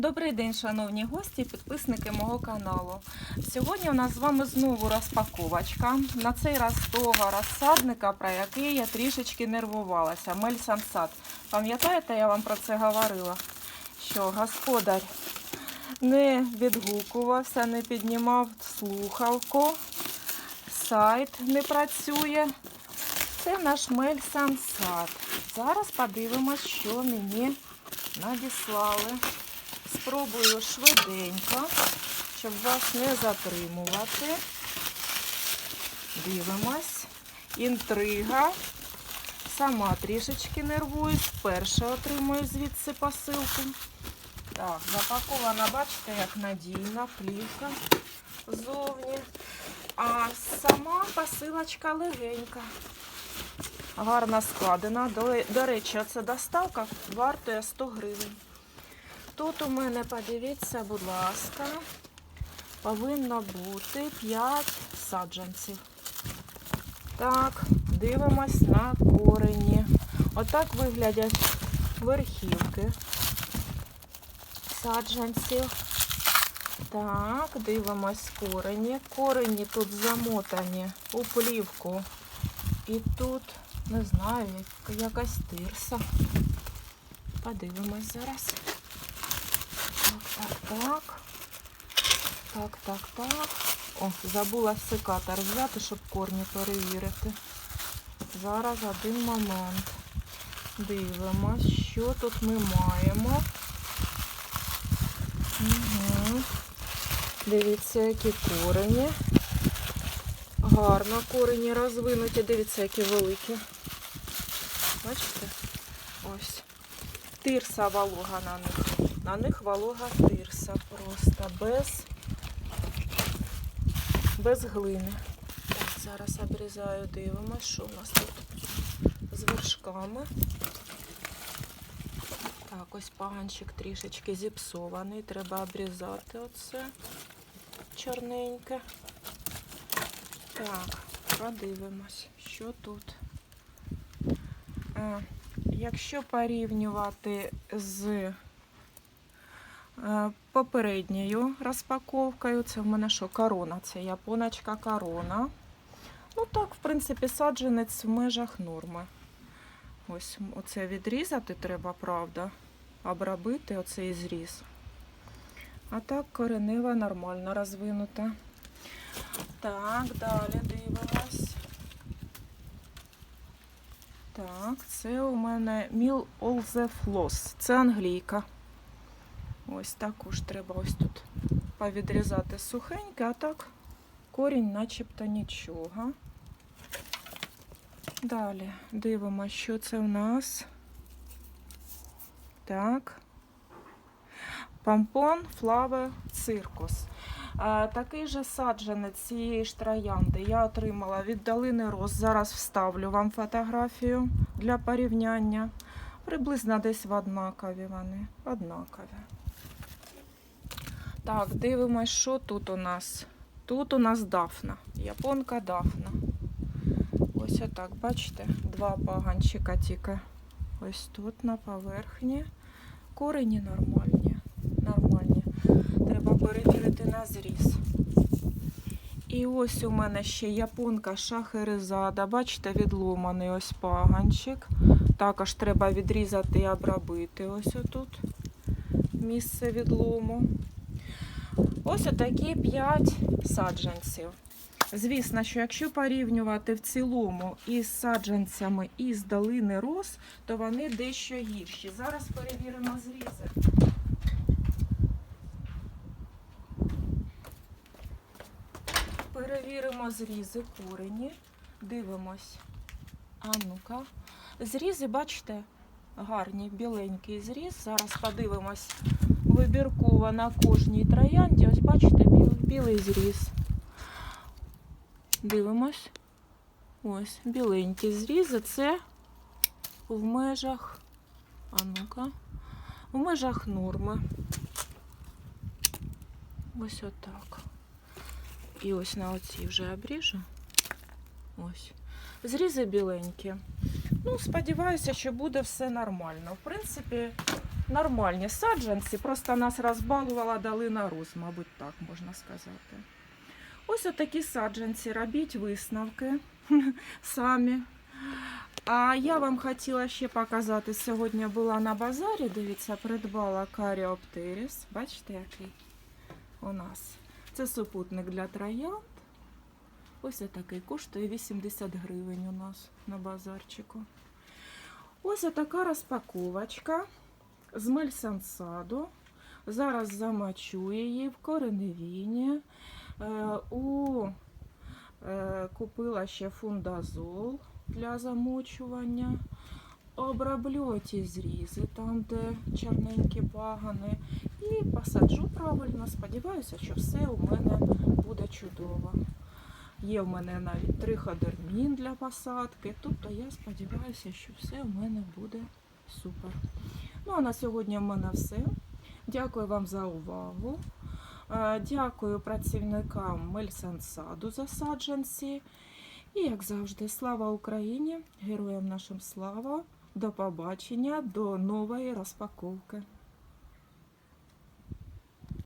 Добрий день, шановні гості підписники мого каналу. Сьогодні у нас з вами знову розпаковочка. На цей раз того розсадника, про який я трішечки нервувалася. Мельсансад. Пам'ятаєте, я вам про це говорила? Що господар не відгукувався, не піднімав слухавку, сайт не працює. Це наш Мельсансад. Зараз подивимось, що мені надіслали. Спробую швиденько, щоб вас не затримувати. Дивимось. Інтрига. Сама трішечки нервуюсь. Вперше отримую звідси посилку. Так, запакована, бачите, як надійна плівка ззовні. А сама посилочка легенька. Гарно складена. До, до речі, оця доставка вартує 100 гривень. Тут у мене, подивіться, будь ласка, повинно бути 5 саджанців. Так, дивимось на корені. Отак виглядять верхівки саджанців. Так, дивимось корені. Корені тут замотані у плівку. І тут, не знаю, якась тирса. Подивимось зараз. Так, так, так. Так. О, забула секатор взяти, щоб корні перевірити. Зараз один момент. Дивимось, що тут ми маємо. Угу. Дивіться, які корені. Гарно корені розвинуті. Дивіться, які великі. Бачите? Ось. Тирса волога на них. На них волога тирса просто без, без глини. Так, зараз обрізаю, дивимось, що у нас тут з вершками. Так, ось паганчик трішечки зіпсований. Треба обрізати оце чорненьке. Так, подивимось, що тут. Е, Якщо порівнювати з е, попередньою розпаковкою, це в мене що, корона, це японочка корона. Ну так, в принципі, саджанець в межах норми. Ось оце відрізати треба, правда, обробити оцей зріз. А так коренева нормально розвинута. Так, далі дивимось. Так, це у мене Meal All the Floss. Це англійка. Ось також треба ось тут повідрізати сухеньке, а так корінь начебто нічого. Далі дивимося, що це в нас. Так. Помпон Флаве Циркус. Такий же саджанець цієї ж троянди я отримала від долини роз. Зараз вставлю вам фотографію для порівняння. Приблизно десь в однакові вони. Однакові. Так, дивимось, що тут у нас. Тут у нас дафна. Японка дафна. Ось отак, бачите, два паганчика тільки. Ось тут на поверхні. Корені нормальні. Нормальні. Перевірити на зріз. І ось у мене ще японка шахерезада. Бачите, відломаний ось паганчик. Також треба відрізати і обробити. Ось отут місце відлому. Ось отакі 5 саджанців. Звісно, що якщо порівнювати в цілому із саджанцями із долини роз, то вони дещо гірші. Зараз перевіримо зрізи. Перевіримо зрізи корені. Дивимось. А ну-ка. Зрізи, бачите, гарні, біленький зріз. Зараз подивимось вибірково на кожній троянді. Ось бачите, білий зріз. Дивимось. Ось, біленькі зрізи. Це в межах. А ну-ка. В межах норми. Ось отак. І ось на оці вже обріжу. Ось. Зрізи біленькі. Ну, сподіваюся, що буде все нормально. В принципі, нормальні саджанці, просто нас розбалувала, дали на роз, мабуть, так можна сказати. Ось отакі саджанці, робіть висновки самі. А я вам хотіла ще показати, сьогодні була на базарі, дивіться, придбала каріоптеріс. Бачите, який у нас. Це супутник для троянд. Ось такий коштує 80 гривень у нас на базарчику. Ось така розпаковочка з мельсансаду. Зараз замочу її в кореневіні. Е, у, е, купила ще фундазол для замочування. Оброблю ті зрізи там, де чорненькі пагани. І посаджу правильно. Сподіваюся, що все у мене буде чудово. Є в мене навіть триходермін для посадки. Тобто я сподіваюся, що все у мене буде супер. Ну а на сьогодні в мене все. Дякую вам за увагу. Е, Дякую працівникам Мельсансаду за саджанці. І, як завжди, слава Україні! Героям нашим слава! До побачення, до нової розпаковки.